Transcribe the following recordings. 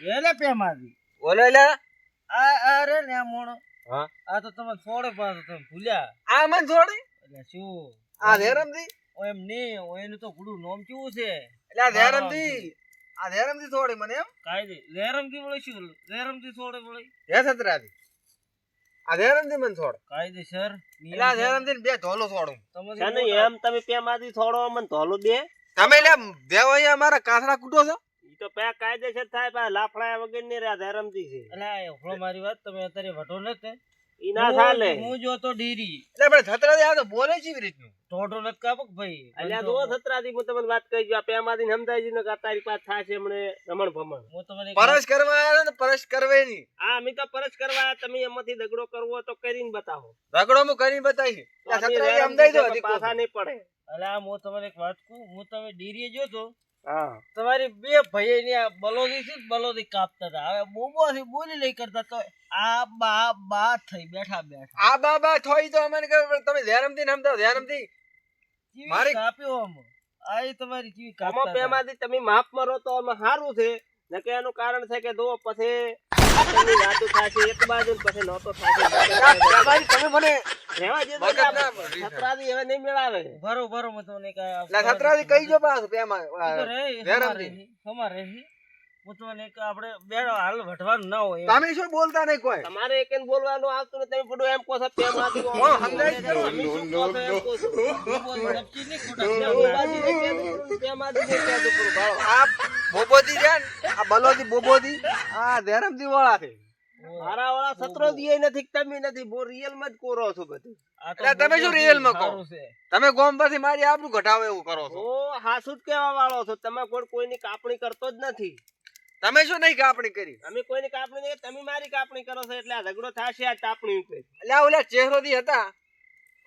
એટલે પેમાથી બોલો એટલે આ અરે ને આ મોણો. હા. આ તો તમે છોડે પાછો તમે ભૂલ્યા. આ મન છોડી? એટલે શું? આ ઓ એમ ને ઓ એનું તો ગુડું નામ કેવું છે? એટલે આ ધેરમથી આ છોડી મને એમ? કાયદે રેરમથી બોલે શું? રેરમથી છોડે બોલે હે આ ધેરમજી મને છોડ. કાયદેસર એટલે આ બે ધોલો છોડું. તમે એમ તમે પેમાંથી છોડો મને ધોલો બે તમે એટલે દેવો અહીંયા અમારા કાથરા કૂટો છો? તો પે કાયદેસર થાય પણ લાફડા વગરની રહ્યા ધરમથી છે. એટલે આ હોળો મારી વાત તમે અત્યારે વટો ના ચાલે હું જો તો ડેરી. એટલે પણ સતરાથી આ તો બોલે કેવી રીતનું? ટોટો નથી કાપક ભાઈ. અલ્યા તો સતરાથી હું તમને વાત કહી ગયો પેમાંથી સમજાય ને તારી પાસે થાશે હમણે રમણ ભમણ. હું તમને એક કરવા આવ્યો ને પરસ કરવે અમે તો પરશ કરવા તમે એમાંથી દગડો કરવો તો કરીને બતાવો. દગડો હું કરીને બતાવી તો અમે સતરાથી ધરમથી સમજાઈ દો છે, હજી પણ પાછા. નહીં પડે. અલે આ હું તમને એક વાત કહું હું તમે ડીરી જો તો હા તમારી બે ભાઈ ની બલોદી થી બલોદી કાપતા હતા. હવે બોબોથી બોલી લઈ કરતા તો આ બા બા થઈ બેઠા બેઠા. આ બા બા થઈ તો અમને તમે ધ્યાનમથી સમજાવો ધ્યાનમથી મારી- કાપ્યો આમ. આ તમારી આમાં કાપતા હતા. પેમાંથી તમે માફ મરો તો અમે સારું છે. ને કે એનું કારણ છે કે દો પછી વાતો થાશે એક બાજુ પછી નહોતો થાશે તમે મને દે હવે નહીં મેળાવે. ભરો ભરો કાંઈ આ કહી જો પેમાં. હું આપણે બે હાલ વઢવાનું ના હોય તમે શું બોલતા નહીં કોઈ? તમારે એક બોલવાનું આવતું તમે એમ કહો છો. હા, સમજાય બોબોદી આ બલોદી બોબોદી આ વાળા છે. મારા વાળા સત્રો દીએ નથી તમે નથી બો રિયલમાં જ કોરો છો બધું. એટલે તમે શું રિયલમાં કહો? તમે ગોમ પરથી મારી આબરૂ ઘટાવો એવું કરો છો? ઓ હાસુ જ કહેવા વાળો છો. તમે કોઈ કોઈની કાપણી કરતો જ નથી. તમે શું નહીં કાપણી કરી? અમે કોઈની કાપણી નહીં તમે મારી કાપણી કરો છો એટલે આ ઝઘડો થાશે આ કાપણી ઉપર. એટલે ઓલા ચહેરો દી હતા.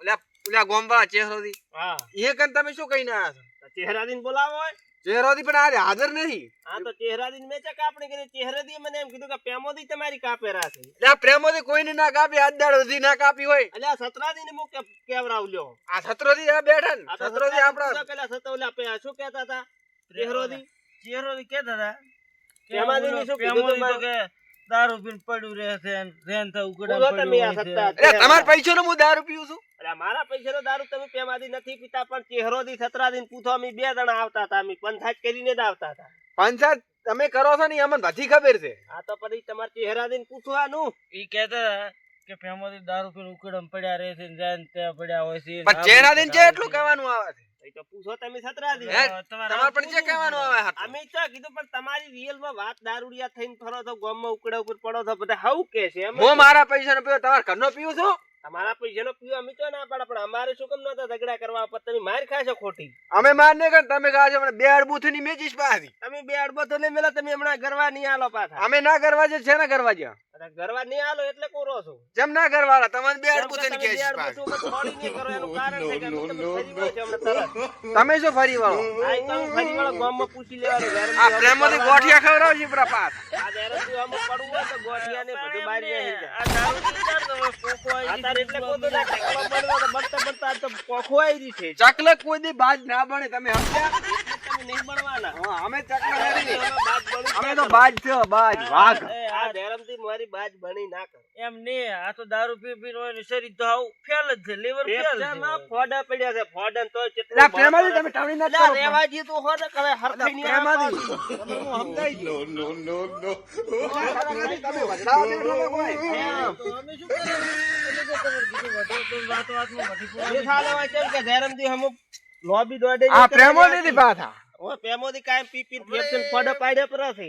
ઓલા ઓલા ગોમ વાળા ચેહરોદી. હા. એ કન તમે શું કહીને આવ્યા છો? ચહેરા દીન બોલાવો હોય. ચેહરોદી પણ આજે હાજર નથી હા તો ચહેરાથી મેં ચા કાપણી કરી. ચહેરાથી મને એમ કીધું કે પ્રેમોથી તમારી કાપેરા છે. એટલે આ પ્રેમોથી કોઈને ના કાપી આજ દાડ સુધી ના કાપી હોય. એટલે આ સતરાદીને મુક કેવરાવ લ્યો. આ સત્રોદી આ બેઠા ને. આ તો સત્રોદી આપડા પેલા સતોલા પે શું કહેતા હતા? ચહેરોથી? ચહેરોથી કહેતા હતા કે શું કીધું તો કે દારૂ પીને પડ્યું રહે છે ને રેન થાય ઉગડા પડ્યું તમે આ હોય છે. સત્તા એટલે તમારા હું દારૂ પીઉં છું? એટલે મારા પૈસાનો દારૂ તમે પેમાદી નથી પીતા પણ ચહેરોદી સતરાદીન પૂછો અમે બે જણા આવતા હતા અમે પંચાયત કરીને જ આવતા હતા. પંચાયત તમે કરો છો ને અમને બધી ખબર છે. આ તો પછી તમારા ચહેરા દિન પૂછવાનું. ઈ કહેતા હતા કે પેમાદી દારૂ પીને ઉકડમ પડ્યા રહે છે ને જાય ત્યાં પડ્યા હોય છે પણ ચહેરા દિન છે એટલું કહેવાનું આવે છે? તો પૂછો તમે સતરાદી તમારે પણ જે કહેવાનું આવે અમે તો કીધું પણ તમારી રિયલમાં વાત દારૂડિયા થઈને ફરો છો ગામમાં ઉકડા ઉપર પડો છો બધા હાઉ કે છે હું મારા પૈસા નો પીવો તમારા ઘરનો પીવું છું? તમારા પૈસાનો પીવો અમે તો ના પાડે પણ અમારે શું કેમ નતા ઝઘડા કરવા પર તમે માર ખાશો ખોટી. અમે માર ને કર તમે છો મને બે અડબૂથની મેજીસ પાછી તમે બે અડબો ને મેલા તમે હમણાં ગરવા નહીં આલો પાછા. અમે ના ગરવા જે છે ને ગરવા જે ગરવા નહીં આલો એટલે કોરો છો. જેમ ના કરવા તમને બે અડબૂથ તમે ની કેસ કરો એનું કારણ છે કે તમે શું ફરી વાળો આ તો ફરી વળો ગામમાં પૂછી લેવાનું આ પ્રેમોથી ગોઠિયા ખવરાવજી છે ચકલક કોઈ દી બાજ ના બને તમે સમજ્યા? નહીં બનવાના અમે અમે ના તો બાજ છે બાજ વાઘ આ આ મારી બાજ બની ના કરો એમ ને આ તો દારૂ પી પીને હોય શરીર તો આવું ફેલ જ છે લીવર ફેલ છે પેપ્સામાં ફોડા પડ્યા છે ફોડા ને તોય એટલે કેટલું આ પ્રેમાથી તમે ટાણી ના કરો રેવાજી તું હો ને કે હરખાઈ નહીં પ્રેમાથી. હું સમજાઈ દઉં. તમે વગડાવો છો એટલે કોઈ. એમ. તો અમે શું કરીએ? એટલે તો તમે કીધું વધો તો વાતો વાતમાં વધી પડે. એ સાલે હોય કે ધેરમથી હમુક લોબી દોડે આ પ્રેમો નથી પાછા ઓ પ્રેમોથી કાયમ પી પી પેપ્સન ફોડા પાડ્યા પર છે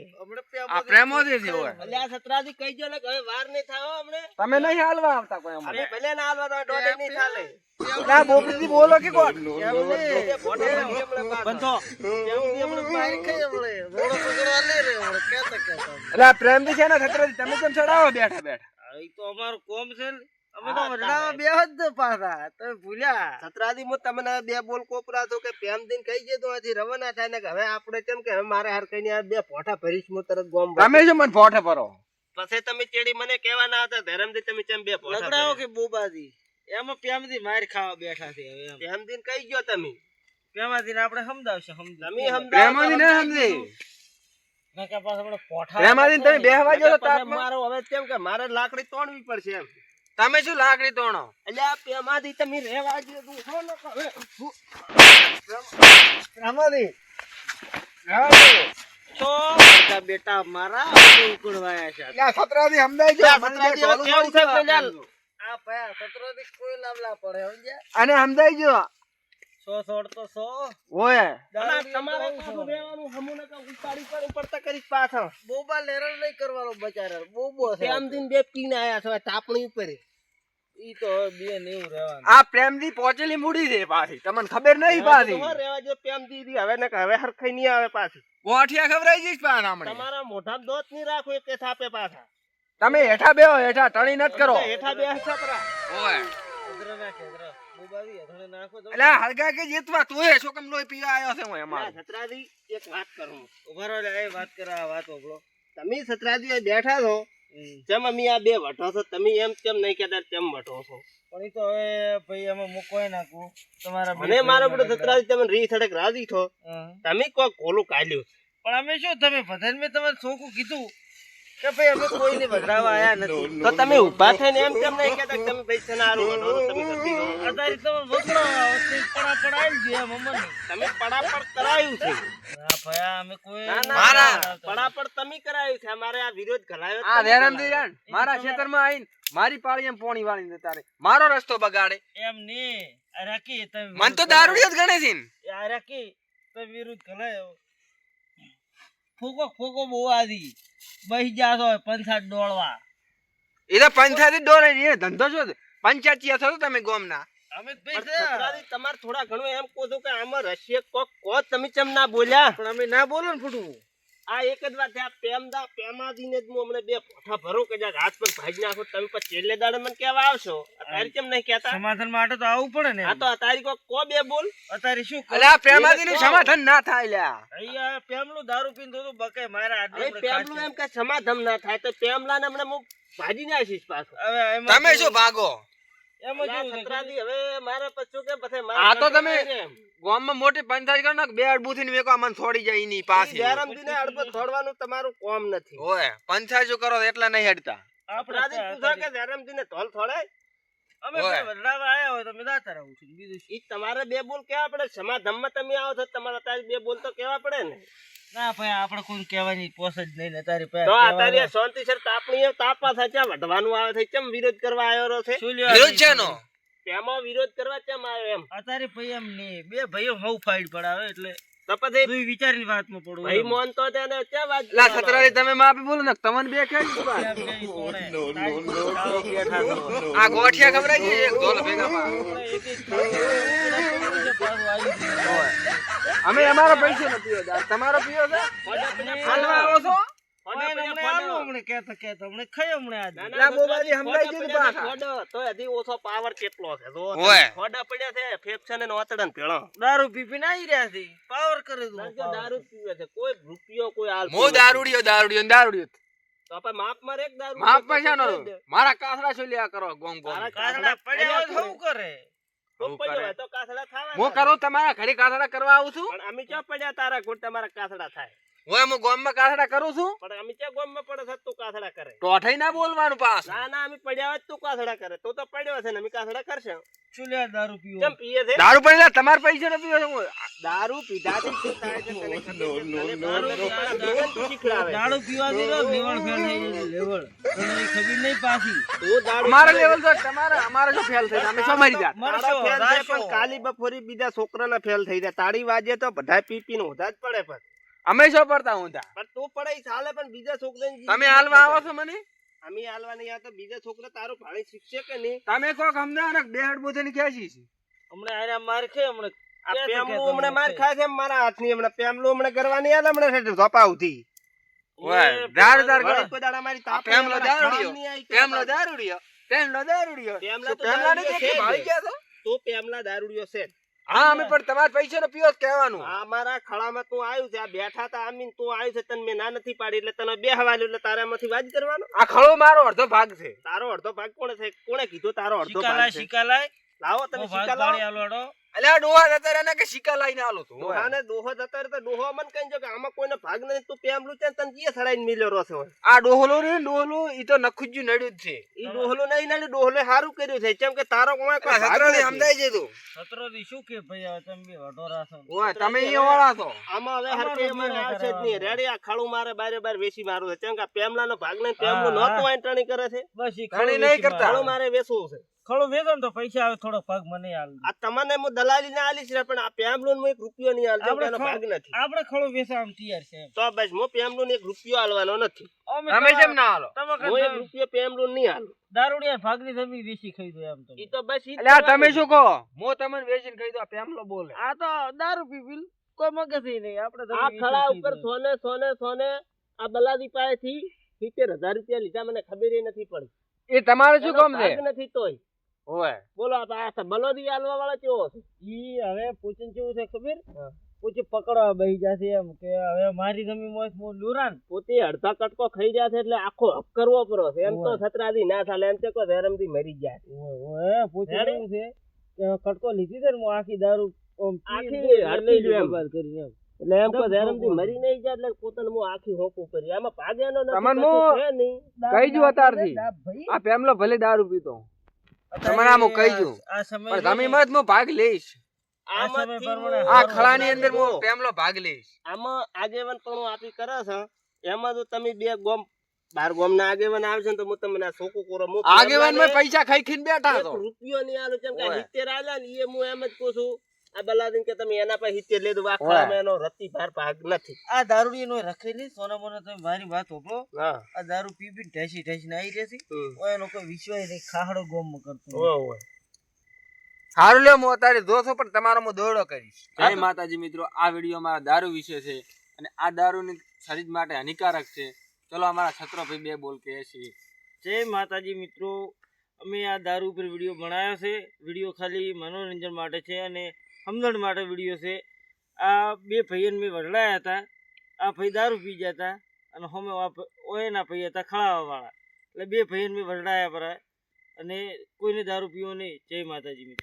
આ પ્રેમોથી છે હોય. એટલે આ કહી જો ને હવે વાર નહીં થાય હો તમે નહીં હાલવા આવતા કોઈ અમને. ભલે ના હાલવા તો દોડે નહીં ચાલે ના બોપડીથી બોલો કે કોણ. બંધો. છે ને છત્રથી તમે કેમ ચડાવો બેઠા બેઠા? આ તો અમારું કોમ છે ને. અમે તો તારે. બે જ પાછા. તમે ભૂલ્યા. સતરાથી હું તમને બે બોલ કોપરા તો કે પેમ દિન કહી જતો હજી રવાના થાય ને કે હવે આપણે કેમ કે હવે મારે હાર કઈ આ બે ફોટા ભરીશ હું તરત ગોમ તમે જો મને ફોટે ભરો પછી તમે ચેડી મને કહેવાના હતા ધરમદી તમે કેમ બે ફોટા લગડાવો કે બોબાજી એમાં પ્યામથી માર ખાવા બેઠા છે હવે એમ. પેમ દિન કહી ગયો તમે પ્યામાથી ને આપણે સમજાવશે સમજાવ. તમે સમજાવો પ્રેમાથી ના સમજે નકર પાછા આપણે પોઠા પ્રેમાદીન તમે બેહવા જો પછી મારો હવે કેમ કે મારે લાકડી તોડવી પડશે એમ તમે શું લાકડી તોડો? એટલે આ પેમાંથી તમે રહેવા દે તું હો ને હવે રામાદી તો બેટા બેટા મારા ઉકળવાયા છે. સત્રાદી સમજાય લે, સત્રાદી હવે કેવું છે આ ભાઈ સત્રાદી કોઈ લાવલા પડે સમજ્યા? અને સમજાય જો સો સોળ તો સો. ઓય. તમારે પાછું રહેવાનું હમું ને ઉપાડી પર ઉપડતા કરીશ પાછળ. બોબા લેરણ નહીં કરવાનો બચારા બોબો છે. તેમ દિન બે પીને આયા છો તાપણી ઉપર. ઈ તો બે નેવું રહેવાનું. આ પ્રેમથી પહોંચેલી મૂડી છે પાછી. તમને ખબર નહીં પાછી. રહેવા જો દીધી હવે ને હવે હરખાઈ નહીં આવે પાછી. ગોઠિયા ખવડાઈ જઈશ પાછા હમણાં. તમારા મોઢા દોત નહીં રાખો એક થાપે પાછા. તમે હેઠા બેહો હેઠા ટણી નત કરો. હેઠા બે છપરા ઓય. આ હલકા કે જીતવા? તું એ શું કેમ લોહી પીવા આવ્યો છે હું એમાં? સતરાજી એક વાત કરું. ઊભા રહો લે, એ વાત કરો આ વાત ઓગળો તમે સતરાજી બેઠા છો જેમ અમે આ બે વઠો છો તમે એમ કેમ નહીં કહેતા તેમ વઠો છો? પણ એ તો હવે ભાઈ અમે મૂકવાય નાખું? તમારા મને મારો બધો સત્રાજી તમે રી સડક રાજી છો. તમે કોઈ કોલું કાઢ્યું પણ અમે શું તમે ભજન મેં તમારે ચોખ્ખું કીધું? કે ભાઈ અમે કોઈને વધારવા આયા નથી. તો તમે ઊભા થઈને એમ કેમ નહીં કહેતા કે તમે પૈસા ના આરો હારું તમે ગરબી કરો. અત્યારે તમે વકરો પડા પડાઈ ગયો એમ અમને. તમે પડાપડ કરાયું છે. ના ભયા અમે કોઈ મારા. પડા પડ તમે કરાયું છે. અમારે આ વિરોધ કરાયો આ કરાયો. જાણ મારા ખેતરમાં આવીને મારી પાળી એમ પોણી વાળીને જતા તારે. મારો રસ્તો બગાડે. એમ આ રાખી તમે મન તો દારૂડિયો જ ગણે છે ને. આ રાખી તમે વિરોધ કરાયો ફૂકો ફૂકો બહુ આદી બહી જાતો હોય પંચાયત દોડવા. એ તો પંચાયત દોડે એ ધંધો છો? પંચાયતી થતો તમે ગોમના. તમારે થોડા ઘણું એમ કહો છો કે આમાં રશિય કોક કો તમે ચમ ના બોલ્યા? પણ અમે ના બોલો ને ફૂટવું. આ એક જ વાત છે આ પેમદા પેમાદીને જ હું હમણાં બે પોઠા ભરો કે જરાક હાથ પર ભાજી નાખો તમે પછી છેલ્લે દાડે મને કહેવા આવશો. આ તારી કેમ નહીં કહેતા? સમાધાન માટે તો આવવું પડે ને. આ તો આ તારી કોક કો બે બોલ? અત્યારે શું અલે આ પ્રેમાદીનું સમાધાન ના થાય લ્યા. અહીંયા પેમલું દારૂ પીને તો બકે મારા આદમી પેમલું એમ કે સમાધાન ના થાય તો પેમલા ને હમણાં હું ભાજી નાખીશ પાછો. હવે એમાં તમે શું ભાગો? આ તો તમે- ગામમાં મોટી પંચાયત કરો ને બે અડબુથી ને વેકો મને છોડી જાય એની પાસે ઈ બેરમદીને અડબો છોડવાનું તમારું કોમ નથી. ઓય પંચાયત કરો એટલા નહીં હડતા. અપરાધી પૂછો કે બેરમદીને ધોલ થોડાય? અમે ઓય. આયા હોય તો અમે દાતા રહું છું બીજું ઈ તમારે બે બોલ કેવા પડે સમાધાનમાં તમે આવો છો તમારા અત્યારે બે બોલ તો કેવા પડે ને. ના ભાઈ આપણે કોઈ કહેવાની પોસ જ નહીં ને તારી પાસે તો. અત્યારે શાંતિ સર તાપણી તાપા થાય ચમ વઢવાનું આવે છે? કેમ વિરોધ કરવા આવ્યો રહ્યો છે? શું લ્યો વિરોધ છે નો તેમાં વિરોધ કરવા કેમ આવ્યો એમ? અત્યારે ભાઈ એમ નહીં. બે ભાઈઓ હવ ફાઇટ પડાવે એટલે તો પછી તું વિચારીને વાતમાં પડવું ભાઈ મોન તો તેને ક્યાં વાત લા તમે માપી બોલો ને તમને બે? તારી કરો. આ ગોઠિયા ખવડાવી છે એક ઢોલ ભેગા પા. આપણે એક એક ખાવાનું છે, પાછું આવી ગયું. ઓય. અમે અમારો પૈસો નથી પીવો તમારો પીવો છે? ખાલવા આવો છો. ના, છે, છે? છે દારૂ પી પીને આવી રહ્યા છે. પાવર કરી દઉં કારણ કે દારૂ પીવે છે કોઈ રૂપિયો કોઈ હાલ દારૂડિયો દારૂડિયો ને દારૂડિયો તો આપણે માપ એક દારૂ માપ પૈસા નો મારા કાસડા છોલ્યા કરો? ગોમ ગોમ. તારા પડ્યા શું કરે? હું કરું તમારા ઘરે કાસડા કરવા આવું છું? પણ અમે ક્યાં પડ્યા તારા ઘોડ તમારા કાસડા થાય? હું એમ ગોમમાં કાસડા કરું છું? પણ અમે ક્યાં ગોમમાં પડે છે તું કાસડા કરે? ટોઠાઈ ના બોલવાનું પાસ ના ના અમે પડ્યા હોય તું કાસડા કરે. તું તો પડ્યો છે ને અમે કાસડા કરશે. શું લે દારૂ પીવો? કેમ પીએ છે? દારૂ પડી તમારે પૈસા નથી. દારૂ પીધાથી દારૂ પીવાથી તો લેવડ ફેલ થઈ જાય લેવળ તમને ખબર નહીં પાછી? અમારા લેવલ તો તમારા અમારા જો ફેલ થઈ અમે સમારી મરી જાત ફેલ થાય પણ કાલી બપોરી બીજા છોકરાના ફેલ થઈ જાય. તાળી વાજે તો બધા પી પીને ઊંધા જ પડે પણ. અમે શું પડતા ઊંધા. પણ તું પડે ચાલે પણ બીજા છોકરાને તમે હાલવા આવો છો મને? અમે હાલવા નહીં આવતા. બીજા છોકરા તારું ભાણી શીખશે કે નહીં? તમે કોક અમદાવાદ બે હડ બોધે ક્યાં છે હમણાં આર્યા માર હમણાં છે પેમલું હમણાં માર ખાય છે મારા હાથની હમણાં પેમલું હમણાં કરવાની આલે હમણાં છે ઉધી ઓય, દાર દાર વળી કોઈ દાડા મારી આ પેમલો દારૂડિયો. કામ નહીં આવી કે પેમલો દારૂડિયો પેમલો દારૂડિયો પેમલા તો દારૂડિયો નથી છે જ. ગયા છો? તું પેમલા દારૂડિયો છે હા અમે પણ તમારા પૈસા નો પીઓ કહેવાનું. આ મારા ખળામાં તું આવ્યું છે આ બેઠા તા આમીન તું આવ્યું છે તને મેં ના નથી પાડી એટલે તને બે હવાલ્યું એટલે તારામાંથી વાત કરવાનો? આ ખળો મારો અડધો ભાગ છે. તારો અડધો ભાગ કોણે છે? કોણે કીધું તારો અડધો ભાગ છે? શિકાલાય લાવો તમે પાડી લાવો આલો હેડો. અલ્યા ડોહા જતા રહ્યા કે શીખા લઈને આલો તું ડોહાને ડોહો જતા રહે તો ડોહો મને કહી જો કે આમાં કોઈને ભાગ નહીં તું પેમલું છે તને જે સડાઈને મિલ્યો રહશે છે આ ડોહલો રે ડોહલો ઈ તો નખુજ્યું નડ્યું જ છે ઈ ડોહલો નહીં નડ્યું ડોહલે સારું કર્યું છે કેમ કે તારો કોઈ કોઈ ભાગ સતરાથી નથી. સમજાય છે તું દી શું કે ભાઈ હવે તમે બી વઢોરા છો. ઓય તમે ઈ ઓળા છો આમાં હવે હરકે મને આ છે જ નહીં કરાવવાનો. રેડી આ ખાડું મારે બારે બાર વેસી મારું છે કેમ કે પેમલાનો ભાગ નહીં પેમલું નહોતું હા. કરે છે બસ ઈ ખાણી નહીં કરતા. ખાળું મારે વેસવું છે ખળું વેચો તો પૈસા આવે થોડો ભાગ મને આલ આ તમને હું દલાલી ના આલીશ રે પણ આ પેમલું હું એક રૂપિયો નહીં આપણે એનો ભાગ નથી. આપણે ખળો વેચવામાં તૈયાર છે તો બસ હું પેમલું એક રૂપિયો આલવાનો નથી. અમે કેમ ના આલો? હું એક રૂપિયો પેમલું નહીં આલું. દારૂડિયા ભાગની જમીન વેચી ખાઈ દો એમ તમે. ઈ તો બસ એટલે તમે શું કહો? મો તમને વેચીને કહી દો પેમલો બોલે. આ તો દારૂ પીપીલ કોઈ મગજ નહીં આપણે આ ખળા ઉપર. સોને સોને સોને આ બલાદી પાસેથી સિત્તેર હજાર રૂપિયા લીધા મને ખબર નથી પડી. એ તમારે શું કામ છે? ભાગ નથી તોય. ઓય બોલો આ બલોદી આલવા વાળો કેવો છે? ઈ હવે પૂછન કેવું છે ખબર? પૂછી પકડવા બેહી જશે એમ કે હવે મારી જમી મોસ મો લુરાન. પોતે અડધા કટકો ખાઈ જશે એટલે આખો હક કરવો પડો છે. એમ તો ઓય. છત્રાથી ના ચાલે એમ છે ધરમથી મરી જાય. ઓય પૂછી? કેવું છે? કે કટકો લીધી છે મો આખી દારૂ આખી હડલી જો એમ. કરીને એમ. એટલે એમ કોઈ ધરમથી મરી નહીં જાય એટલે પોતાને હું આખી હોપું કરી આમાં ભાગ્યાનો નથી તમને કશું હું- છે નહીં. કહી દઉં અત્યારથી. આ પેમલો ભલે દારૂ પીતો. તમને આમ કહી દઉં. પણ તમે મત હું ભાગ લઈશ. આ સમય આમાંથી પ્રમાણે હું- આ ખળાની અંદર હું પેમલો ભાગ લઈશ. આમાં આગેવાન પણ આપી કરે છે. એમાં જો તમે બે ગોમ બાર ગોમ ના આગેવાન આવશે ને તો હું તમને આ સોકું કરો હું આગેવાનમાં પૈસા ખાઈ ખાઈને બેઠા છો. રૂપિયો નહીં આલો કેમ કે ઓય. હિત્તેર આલ્યા ને એ હું એમ જ કહું છું આ બલાદીન કે તમે એના પાસે હિતે લેજો આ ઓય. એનો રત્તી ભાર ભાગ નથી. આ દારૂડી નો રખેલી સોના મોનો તમે મારી વાત હોપો આ દારૂ પી પી ઢેસી ઢેસી આવી રહેતી. ઓય લોકો કોઈ વિશ્વાસ નહીં ખાહડો ગોમ કરતો ઓય, ઓય. સારું લે હું અત્યારે જોશો પણ તમારો હું દોડો કરીશ. જય માતાજી મિત્રો આ વિડીયોમાં દારૂ વિશે છે અને આ દારૂની શરીર માટે હાનિકારક છે. ચલો અમારા છત્રભાઈ બે બોલ કે છે. જય માતાજી મિત્રો અમે આ દારૂ પર વીડિયો બનાવ્યો છે. વીડિયો ખાલી મનોરંજન માટે છે અને સમજણ માટે વીડિયો છે. આ બે ભાઈઓને મેં વઢડાયા હતા. આ ભાઈ દારૂ પી ગયા હતા અને હોમે ઓયના ભાઈ હતા ખળાવાવાળા. એટલે બે ભાઈઓને મેં વઢડાયા પરા અને કોઈને દારૂ પીવો નહીં. જય માતાજી મિત્રો.